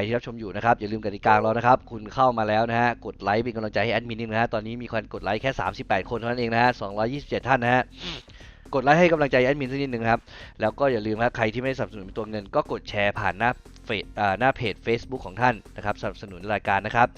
ครที่รับชมอยู่นะครับอย่าลืมกติกาของเรานะครับ คุณเข้ามาแล้วนะฮะกดไลค์เป็นกำลังใจให้แอดมินนิดนึงนะฮะตอนนี้มีคนกดไลค์แค่ 38 คนเท่านั้นเองนะฮะ227 ท่านนะฮะกดไลค์ให้กำลังใจแอดมินสักนิดนึงครับแล้วก็อย่าลืมนะใครที่ไม่สนับสนุนเป็นตัวเงิน ก็กดแชร์ผ่านหน้าเฟซอ่าหน้าเพจ Facebook ของท่านนะครับสนับสนุนรายการนะครับ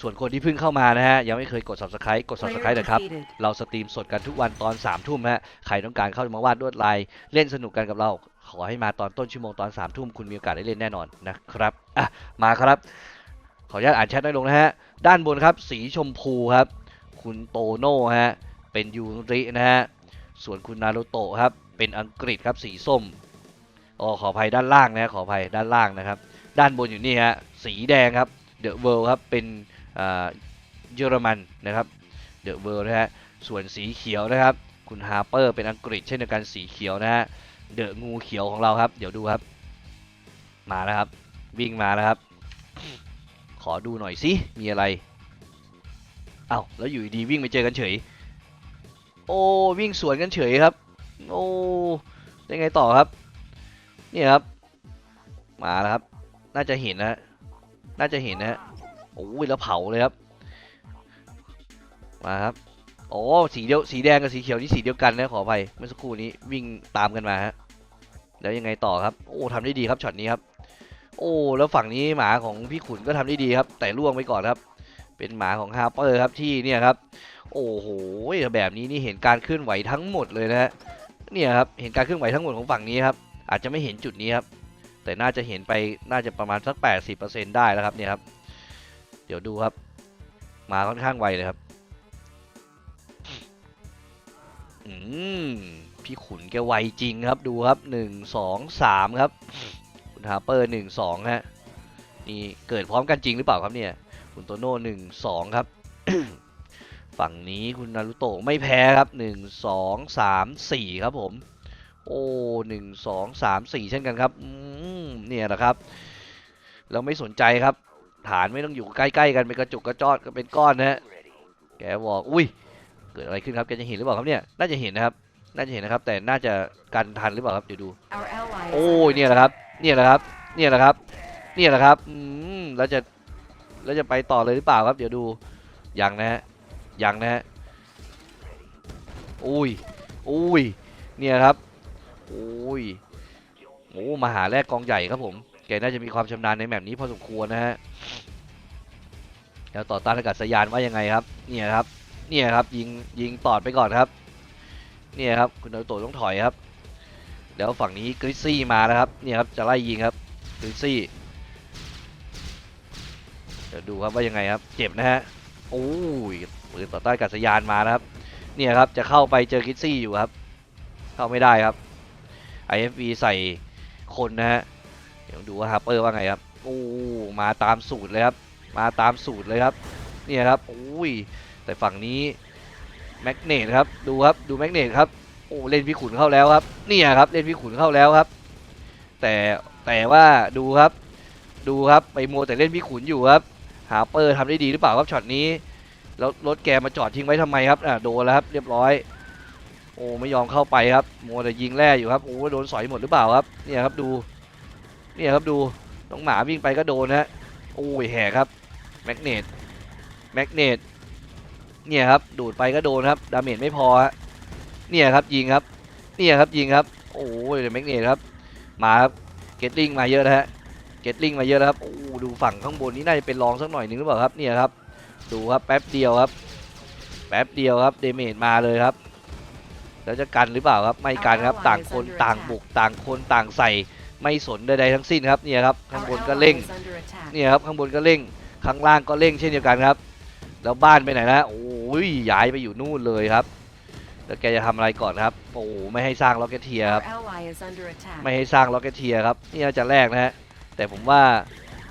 ส่วนคนที่เพิ่งเข้ามานะฮะยังไม่เคยกด subscribe กด subscribe นะครับ เราสตรีมสดกันทุกวันตอน3ามทุ่มฮะใครต้องการเข้ามาวาดลวดลายเล่นสนุกกันกับเรา ขอให้มาตอนต้นชั่วโมงตอน3ามทุ่มคุณมีโอกาสได้เล่นแน่นอนนะครับอะมาครับ ขออนุญาตอ่านแชทได้ลงนะฮะ ด้านบนครับ สีชมพูครับ คุณโตโน่ฮะ เป็นยูรินะฮะ ส่วนคุณนารุโตะครับ เป็นอังกฤษครับสีส้มอ๋อขออภัยด้านล่างนะขออภัยด้านล่างนะครับ ด้านบนอยู่นี่ฮะ สีแดงครับ เดอะเวิลด์ครับ เป็นอ่าเยอรมันนะครับ เดอะเวิลด์นะฮะ ส่วนสีเขียวนะครับ คุณฮาร์เปอร์เป็นอังกฤษเช่นเดียวกันสีเขียวนะฮะ เดอะงูเขียวของเราครับ เดี๋ยวดูครับ มาแล้วครับ วิ่งมาแล้วครับ ขอดูหน่อยสิมีอะไรเอ้าแล้วอยู่ดีวิ่งไปเจอกันเฉย โอ้วิ่งสวนกันเฉยครับ โอ้ได้ไงต่อครับเนี่ยครับ มาแล้วครับ น่าจะเห็นนะน่าจะเห็นนะโอ้ยแล้วเผาเลยครับ มาครับ โอ้สีเดียวสีแดงกับสีเขียวนี่สีเดียวกันนะขออภัยเมื่อสักครู่นี้วิ่งตามกันมาฮะแล้วยังไงต่อครับ โอ้ทำได้ดีครับช็อตนี้ครับ โอ้แล้วฝั่งนี้หมาของพี่ขุนก็ทำได้ดีครับ แต่ล่วงไปก่อนครับ เป็นหมาของฮาร์เปอร์ครับที่เนี่ยครับ โอ้โหแบบนี้นี่เห็นการเคลื่อนไหวทั้งหมดเลยนะฮะเนี่ยครับเห็นการเคลื่อนไหวทั้งหมดของฝั่งนี้ครับอาจจะไม่เห็นจุดนี้ครับแต่น่าจะเห็นไปน่าจะประมาณสัก 80%ได้แล้วครับเนี่ยครับ เดี๋ยวดูครับมาค่อนข้างไวเลยครับ พี่ขุนแกไวจริงครับดูครับ1 2 3ครับ คุณฮาเปอร์1 2ฮะนี่เกิดพร้อมกันจริงหรือเปล่าครับเนี่ย คุณโตโน่หนึ่งสองครับ ฝั่งนี้คุณนารุโตะไม่แพ้ครับหนึ่งสองสามสี่ครับผม โอ้หนึ่งสองสามสี่เช่นกันครับอืมเนี่ยแหละครับ เราไม่สนใจครับ ฐานไม่ต้องอยู่ใกล้ๆกันเป็นกระจุกกระจอดก็เป็นก้อนนะฮะแกบอกอุ้ย กิดอะไรขึ้นครับแกจะเห็นหรือเปล่าครับเนี่ยน่าจะเห็นนะครับ น่าจะเห็นนะครับ แต่น่าจะกันทันหรือเปล่าครับเดี๋ยวดู โอ้ยเนี่ยแหละครับ เนี่ยแหละครับ เนี่ยแหละครับ เนี่ยแหละครับอืมแล้วจะแล้วจะไปต่อเลยหรือเปล่าครับ เดี๋ยวดูยังนะฮะยังนะฮะอุ้ยอุ้ยเนี่ยครับอุ้ยโอ้มาหาแรกกองใหญ่ครับผมแกน่าจะมีความชำนาญในแบบนี้พอสมควรนะฮะแล้วต่อต้านอากาศยานว่ายังไงครับ เนี่ยครับ เนี่ยครับยิงยิงตอดไปก่อนครับ เนี่ยครับคุณนโตะต้องถอยครับแล้วฝั่งนี้กริซซี่มาแล้วครับเนี่ยครับจะไล่ยิงครับกริซซี่เดี๋ยวดูครับว่ายังไงครับ เจ็บนะฮะโอ้ยปืนต่อต้านกาศยานมานะครับ เนี่ยครับจะเข้าไปเจอคิดซี่อยู่ครับ เข้าไม่ได้ครับ IFV ใส่คนนะฮะเดี๋ยวดูว่าฮาร์เปอร์ว่าไงครับโอ้มาตามสูตรเลยครับ มาตามสูตรเลยครับ เนี่ยครับโอ้ย แต่ฝั่งนี้แมกเนตครับดูครับดูแมกเนตครับโอ้เล่นพี่ขุนเข้าแล้วครับเนี่ยครับเล่นพี่ขุนเข้าแล้วครับ แต่แต่ว่าดูครับ ดูครับไปมัวแต่เล่นพี่ขุนอยู่ครับ หาเปอร์ทำได้ดีหรือเปล่าครับช็อตนี้แล้วรถแกมาจอดทิ้งไว้ทำไมครับอะโดนแล้วครับเรียบร้อย โอ้ไม่ยอมเข้าไปครับมัวแต่ยิงแร่อยู่ครับโอ้โดนสอยหมดหรือเปล่าครับเนี่ยครับดูเนี่ยครับดูน้องหมาวิ่งไปก็โดนฮะโอ้ยแหกครับแมกเนตแมกเนต เนี่ยครับดูดไปก็โดนครับดาเมจไม่พอฮะเนี่ยครับยิงครับเนี่ยครับยิงครับโอ้ยแมกเนตครับมาครับเกตลิงมาเยอะนะฮะเกตลิงมาเยอะแล้วครับโอ้ดูฝั่งข้างบนนี้น่าจะเป็นรองสักหน่อยหนึงหรือเปล่าครับเนี่ยครับดูครับแป๊บเดียวครับ แป๊บเดียวครับเดเมจมาเลยครับแล้วจะกันหรือเปล่าครับไม่กันครับต่างคนต่างบุกต่างคนต่างใส่ไม่สนใดๆทั้งสิ้นครับเนี่ยครับข้างบนก็เร่งเนี่ยครับข้างบนก็เร่งข้างล่างก็เร่งเช่นเดียวกันครับ แล้วบ้านไปไหนนะโอ้ อ้ยย้ายไปอยู่นู่นเลยครับแล้วแกจะทำอะไรก่อนครับโอ้ไม่ให้สร้างล็อกเก็ตเทียครับไม่ให้สร้างล็อกเก็ตเทียครับนี่น่าจะแรกนะฮะแต่ผมว่า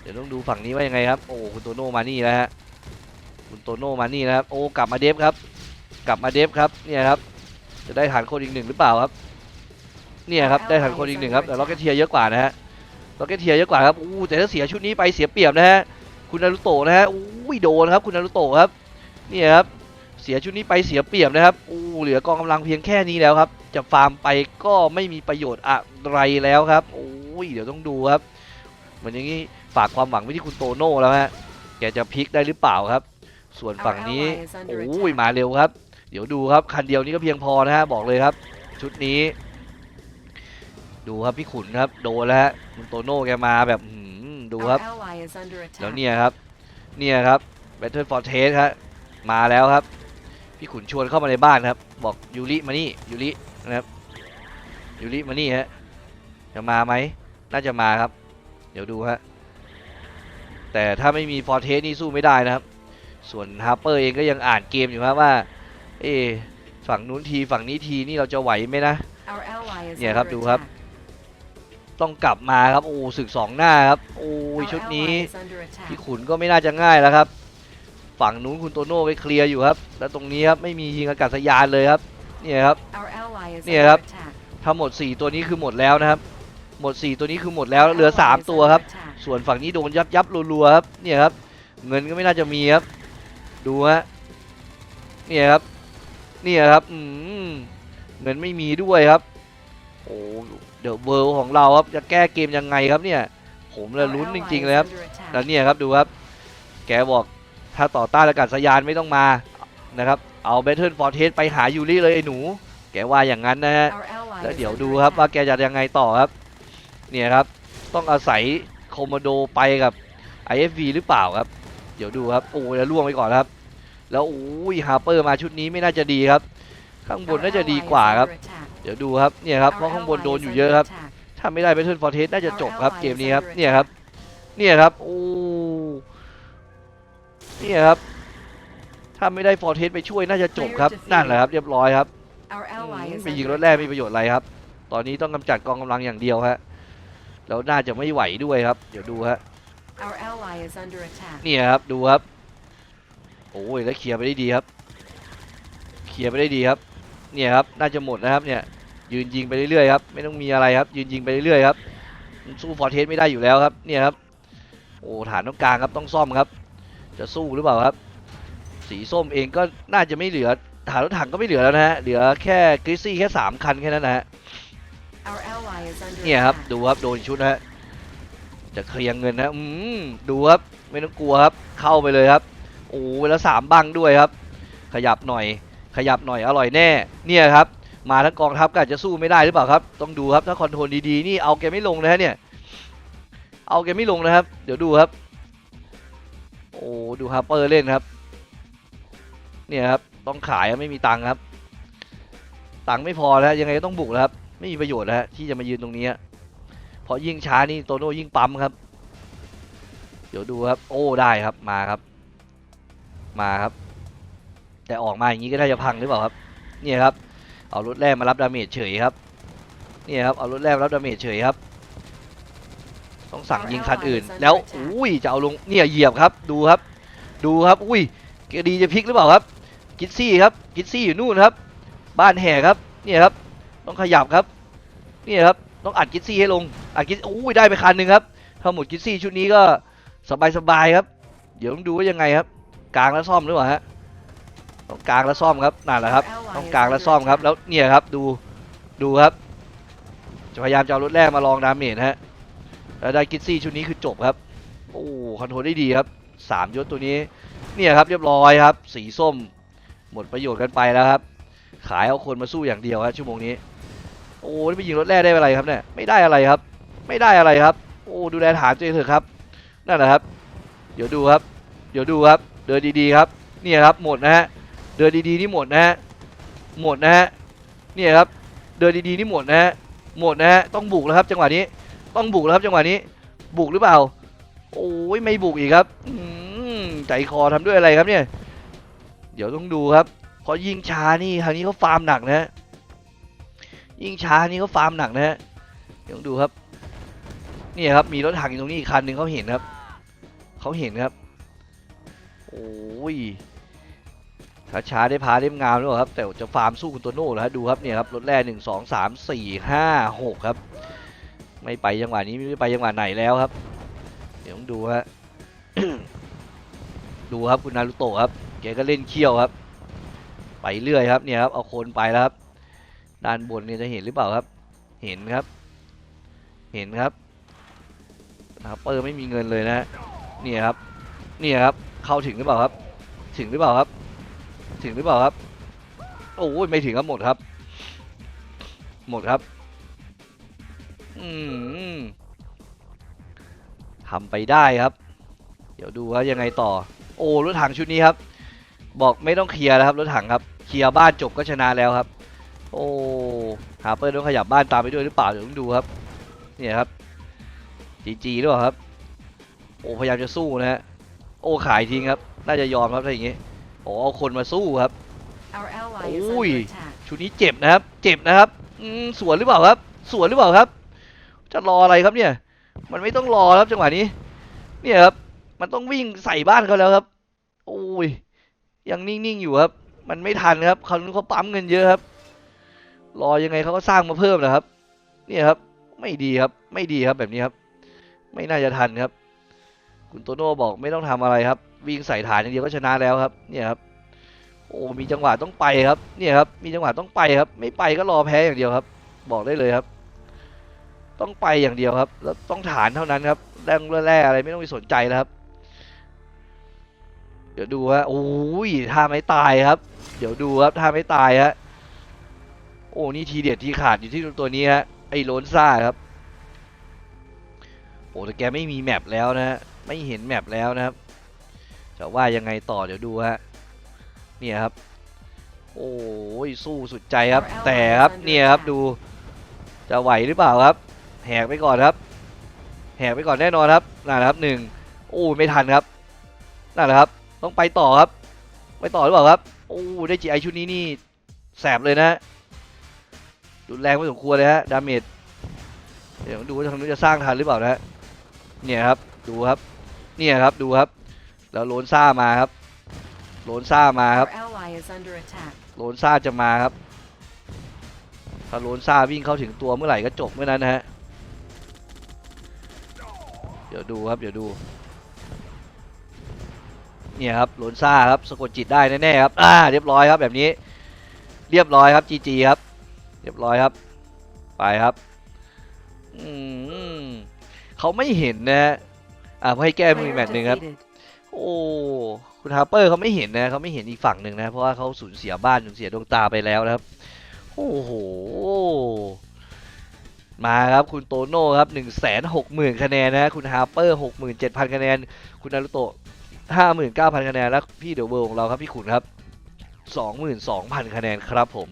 เดี๋ยวต้องดูฝั่งนี้ว่ายังไงครับโอ้คุณโตโน่มานี่แล้วฮะคุณโตโน่มานี่นะครับโอ้กลับมาเดฟครับ กลับมาเดฟครับเนี่ยครับจะได้ฐานคนอีกหนึ่งหรือเปล่าครับเนี่ยครับได้ฐานคนอีกหนึ่งครับแต่ล็อกเก็ตเทียเยอะกว่านะฮะล็อกเก็ตเทียเยอะกว่าครับอู้แต่ถ้าเสียชุดนี้ไปเสียเปรียบนะฮะคุณนารุโตะนะฮะอู้ยโดนครับคุณนารุโตะครับเนี่ยครับ เสียชุดนี้ไปเสียเปรียบนะครับอู้เหลือกองกำลังเพียงแค่นี้แล้วครับ จะฟาร์มไปก็ไม่มีประโยชน์อะไรแล้วครับโอ้ยเดี๋ยวต้องดูครับเหมือนอย่างนี้ฝากความหวังไว้ที่คุณโตโน่แล้วฮะแกจะพลิกได้หรือเปล่าครับ ส่วนฝั่งนี้โอ้ยมาเร็วครับ เดี๋ยวดูครับคันเดียวนี้ก็เพียงพอนะฮะบอกเลยครับ ชุดนี้ ดูครับพี่ขุนครับ โดนแล้วฮะคุณโตโน่แกมาแบบอื้อหือดูครับแล้วเนี่ยครับ เนี่ยครับ Battle for t a s ครับมาแล้วครับ พี่ขุนชวนเข้ามาในบ้านครับ บอกยูริมานี่ยูรินะครับยูริมานี่ฮะจะมาไหมน่าจะมาครับ เดี๋ยวดูฮะแต่ถ้าไม่มีฟอร์เทสนี่สู้ไม่ได้นะครับ ส่วนฮาร์เปอร์เองก็ยังอ่านเกมอยู่ครับว่า เอะฝั่งนู้นทีฝั่งนี้ทีนี่เราจะไหวไหมนะเนี่ยครับดูครับ ต้องกลับมาครับโอ้ศึกสองหน้าครับโอ้ยชุชุดดนี้นี้พี่ขุนก็ไม่น่าจะง่ายแล้วครับ ฝั่งนู้นคุณโตโน่ไปเคลียร์อยู่ครับ แล้วตรงนี้ครับไม่มียิงอากาศยานเลยครับเนี่ยครับเนี่เนี่ยยคครัรับบถ้าหมด 4 ตัวนี้คือหมดแล้วนะครับ หมด 4 ตัวนี้คือหมดแล้วเหลือ 3 ตัวครับ ส่วนฝั่งนี้โดนยับยับรัวๆครับเนี่ยครับเงินก็ไม่น่าจะมีครับ ดูฮะเนี่ยครับเนี่ยครับอืมเงินไม่มีด้วยครับโอ้เดอะเวิลของเราครับจะแก้เกมยังไงครับเนี่ย ผมเลยลุ้นจริงๆเลยครับแล้วเนี่ยครับดูครับ แกบอก ถ้าต่อต้านอากาศยานไม่ต้องมานะครับเอา Battle for t e s ไปหายูริเลยไอ้หนู แกว่าอย่างนั้นนะฮะแล้แล้ววเดี๋เดี๋ยยววดูดูคครัรับบว่าแกจะยังไงต่อครับเนี่ยครับต้องอาศัยโคโมโดไปกับ IFV หรือเปล่าครับ เดี๋ยวดูครับโอ้ยแล้วล่วงไปก่อนครับ แล้วโอ้ยฮาร์เปอร์มาชุดนี้ไม่น่าจะดีครับ ข้างบบนนน่าน่าจะจะดีดีกกว่าว่าคครัรับบเดี๋ยวดูครับเนี่ยครับเพราะข้างบนโดนอยู่เยอะครับ ถ้าไม่ได้ Battle for t e s น่าจะจบครับเกมนี้ครับเนี่ยครับเนี่ยครับโอ้เนี่ยครับถ้าไม่ได้ฟอร์เทสไปช่วยน่าจะจบครับนั่นแหละครับเรียบร้อยครับไปยิงรถแรกไม่มีประโยชน์อะไรครับ ตอนนี้ต้องกำจัดกองกำลังอย่างเดียวฮะแล้วน่าจะไม่ไหวด้วยครับ เดี๋ยวดูฮะเนี่ยครับดูครับโอ้ยแล้วเคลียร์ไปได้ดีครับเคลียร์ไปได้ดีครับเนี่ยครับน่าจะหมดนะครับเนี่ยยืนยิงไปเรื่อยๆครับไม่ต้องมีอะไรครับยืนยิงไปเรื่อยๆครับสู้ฟอร์เทสไม่ได้อยู่แล้วครับเนี่ยครับโอ้ฐานตรงกลางครับต้องซ่อมครับ จะสู้หรือเปล่าครับ สีส้มเองก็น่าจะไม่เหลือฐานรถถังก็ไม่เหลือแล้วนะฮะ เหลือแค่กริซซี่แค่สามคันแค่นั้นนะฮะ เนี่ยครับ ดูครับ โดนชุดนะฮะ จะเคลียร์เงินนะอืมดูครับ ไม่ต้องกลัวครับ เข้าไปเลยครับ โอ้เวลาสามบังด้วยครับ ขยับหน่อย ขยับหน่อย อร่อยแน่ เนี่ยครับ มาทั้งกองทัพก็อาจจะสู้ไม่ได้หรือเปล่าครับ ต้องดูครับ ถ้าคอนโทรลดีๆ นี่เอาแกไม่ลงนะฮะเนี่ย เอาแกไม่ลงนะครับ เดี๋ยวดูครับ โอ้ดูฮาร์เปอร์เล่นครับ เนี่ยครับต้องขายไม่มีตังค์ครับ ตังค์ไม่พอแล้วยังไงก็ต้องบุกแล้วครับ ไม่มีประโยชน์แล้วที่จะมายืนตรงนี้เพราะยิ่งช้านี่โตโน่ยิ่งปั๊มครับ เดี๋ยวดูครับ โอ้ได้ครับมาครับ มาครับ แต่ออกมาอย่างนี้ก็น่าจะพังหรือเปล่าครับ เนี่ยครับเอารถแรกมารับดาเมจเฉยครับ เนี่ยครับเอารถแรกรับดาเมจเฉยครับ ต้องสั่งยิงคันอื่น แล้วอุ้ยจะเอาลงเนี่ยเหยียบครับดูครับ ดูครับอุ้ยเกดีจะพลิกหรือเปล่าครับกิซซี่ครับกิซซี่อยู่นู่นครับ บ้านแห่ครับเนี่ยครับ ต้องขยับครับเนี่ยครับต้องอัดกิซซี่ให้ลงอัดกิซอุ้ยได้ไปคันหนึ่งครับถ้าหมดกิซซี่ชุดนี้ก็สบายๆครับ เดี๋ยวต้องดูว่ายังไงครับ กลางแล้วซ่อมหรือเปล่าฮะต้องกลางแล้วซ่อมครับนั่นแหละครับ ต้องกลางแล้วซ่อมครับ แล้วเนี่ยครับดูดูครับ จะพยายามจะเอารถแรกมาลองดาเมจฮะ แล้วได้กิซซี่ชุดนี้คือจบครับ โอ้คอนโทรลได้ดีครับสามยศตัวนี้ เนี่ยครับเรียบร้อยครับ สีส้ม หมดประโยชน์กันไปแล้วครับ ขายเอาคนมาสู้อย่างเดียวครับชั่วโมงนี้ โอ้ได้ไปยิงรถแรกได้อะไรครับเนี่ย ไม่ได้อะไรครับ ไม่ได้อะไรครับ โอ้ดูแลฐานตัวเองเถอะครับ นั่นแหละครับ เดี๋ยวดูครับ เดี๋ยวดูครับ เดินดีๆครับ เนี่ยครับหมดนะฮะ เดินดีๆนี่หมดนะฮะ หมดนะฮะ เนี่ยครับ เดินดีๆนี่หมดนะฮะ หมดนะฮะ ต้องบุกแล้วครับ จังหวะนี้ ต้องบุกแล้วครับจังหวะนี้ บุกหรือเปล่า โอ้ยไม่บุกอีกครับอใจคอทำด้วยอะไรครับเนี่ย เดี๋ยวต้องดูครับเพราะยิ่งช้านี่คราวนี้เขาฟาร์มหนักนะ ยิ่งช้านี่เขาฟาร์มหนักนะฮะเดี๋ยวต้องดูครับนี่ครับมีรถถังอยู่ตรงนี้อีกคันหนึ่งเขาเห็นครับเขาเห็นครับโอ้ยช้าช้าได้พาได้งามด้วยครับ แต่จะฟาร์มสู้คุณโตโน่เหรอฮะดูครับเนี่ยครับรถแร่หนึ่งสองสามสี่ห้าหกครับ ไม่ไปจังหวะนี้ไม่รู้ไปจังหวะไหนแล้วครับ เดี๋ยวต้องดูฮะดูครับคุณนารุโตะครับแกก็เล่นเขี้ยวครับ ไปเรื่อยครับเนี่ยครับเอาโคนไปแล้วครับ ด้านบนเนี่ยจะเห็นหรือเปล่าครับ เห็นครับ เห็นครับทฮาร์เปอร์ไม่มีเงินเลยนะเนี่ยครับเนี่ยครับ เข้าถึงหรือเปล่าครับ ถึงหรือเปล่าครับ ถึงหรือเปล่าครับ โอ้ยไม่ถึงครับหมดครับ หมดครับ ทำไปได้ครับ เดี๋ยวดูว่ายังไงต่อ โอ้รถถังชุดนี้ครับ บอกไม่ต้องเคลียร์แล้วครับรถถังครับ เคลียร์บ้านจบก็ชนะแล้วครับ โอ้ฮาร์เปอร์ต้องขยับบ้านตามไปด้วยหรือเปล่าเดี๋ยวต้องดูครับ เนี่ยครับจีจีหรือเปล่าครับ โอ้พยายามจะสู้นะฮะโอ้ขายทิ้งครับ น่าจะยอมครับถ้าอย่างงี้โอ้เอาคนมาสู้ครับ Our ally is Ui. under attack. ชุดนี้เจ็บนะครับ เจ็บนะครับอืมสวนหรือเปล่าครับ สวนหรือเปล่าครับ จะรออะไรครับเนี่ย มันไม่ต้องรอครับจังหวะนี้ เนี่ยครับ มันต้องวิ่งใส่บ้านเขาแล้วครับ โอ้ย ยังนิ่งๆอยู่ครับ มันไม่ทันครับเขาเขาปั๊มเงินเยอะครับ รอยังไงเขาก็สร้างมาเพิ่มนะครับ เนี่ยครับ ไม่ดีครับ ไม่ดีครับแบบนี้ครับ ไม่น่าจะทันครับ คุณโตโน่บอกไม่ต้องทำอะไรครับ วิ่งใส่ฐานอย่างเดียวก็ชนะแล้วครับ เนี่ยครับ โอ้มีจังหวะต้องไปครับ เนี่ยครับ มีจังหวะต้องไปครับ ไม่ไปก็รอแพ้อย่างเดียวครับ บอกได้เลยครับ ต้องไปอย่างเดียวครับ แล้วต้องฐานเท่านั้นครับแรงแร่อะไรไม่ต้องไปสนใจแล้วครับ เดี๋ยวดูฮะโอ้ยท่าไม่ตายครับ เดี๋ยวดูครับท่าไม่ตายฮะโอ้นี่ทีเด็ดที่ขาดอยู่ที่ตัวนี้ฮะไอ้โลนซ่าครับโอ้แต่แกไม่มีแมปแล้วนะฮะไม่เห็นแมปแล้วนะครับจะว่ายังไงต่อเดี๋ยวดูฮะเนี่ยครับ โอ้ยสู้สุดใจครับ แต่ครับเนี่ยครับดูจะไหวหรือเปล่าครับ แหกไปก่อนครับ แหกไปก่อนแน่นอนครับนั่นแหละครับหนึ่งโอ้ไม่ทันครับนั่นแหละครับ ต้องไปต่อครับ ไปต่อหรือเปล่าครับโอ้ได้จีไอชุดนี้นี่แสบเลยนะรุนแรงพอสมควรเลยฮะดาเมจเดี๋ยวดูว่าทางนู้นจะสร้างทันหรือเปล่านะฮะเนี่ยครับดูครับเนี่ยครับดูครับ แล้วโลนซ่ามาครับ โลนซ่ามาครับ โลนซ่าจะมาครับ ถ้าโลนซ่าวิ่งเข้าถึงตัวเมื่อไหร่ก็จบเมื่อนั้นนะฮะ ดี๋ยวดูครับ เดี๋ยวดู เนี่ยครับโลนซ่าครับสะกดจิตได้แน่ๆครับ อ่า เรียบร้อยครับแบบนี้ เรียบร้อยครับจีจีครับ เรียบร้อยครับ ไปครับ อืมเขาไม่เห็นนะฮะอ่าให้แก้มือ Player แมตช์หนึ่งครับ defeated. โอ้ คุณฮาร์เปอร์เขาไม่เห็นนะเขาไม่เห็นอีกฝั่งหนึ่งนะ เพราะว่าเขาสูญเสียบ้านสูญเสียดวงตาไปแล้วนะครับ โอ้โห มาครับคุณโตโน่ครับหนึ่งแสนหกหมื่นคะแนนนะคุณฮาร์เปอร์หกหมื่นเจ็ดพันคะแนน คุณนารุโตะห้าหมื่นเก้าพันคะแนน และพี่เดอะเวิร์ของเราครับพี่ขุนครับสองหมื่นสองพันคะแนนครับผม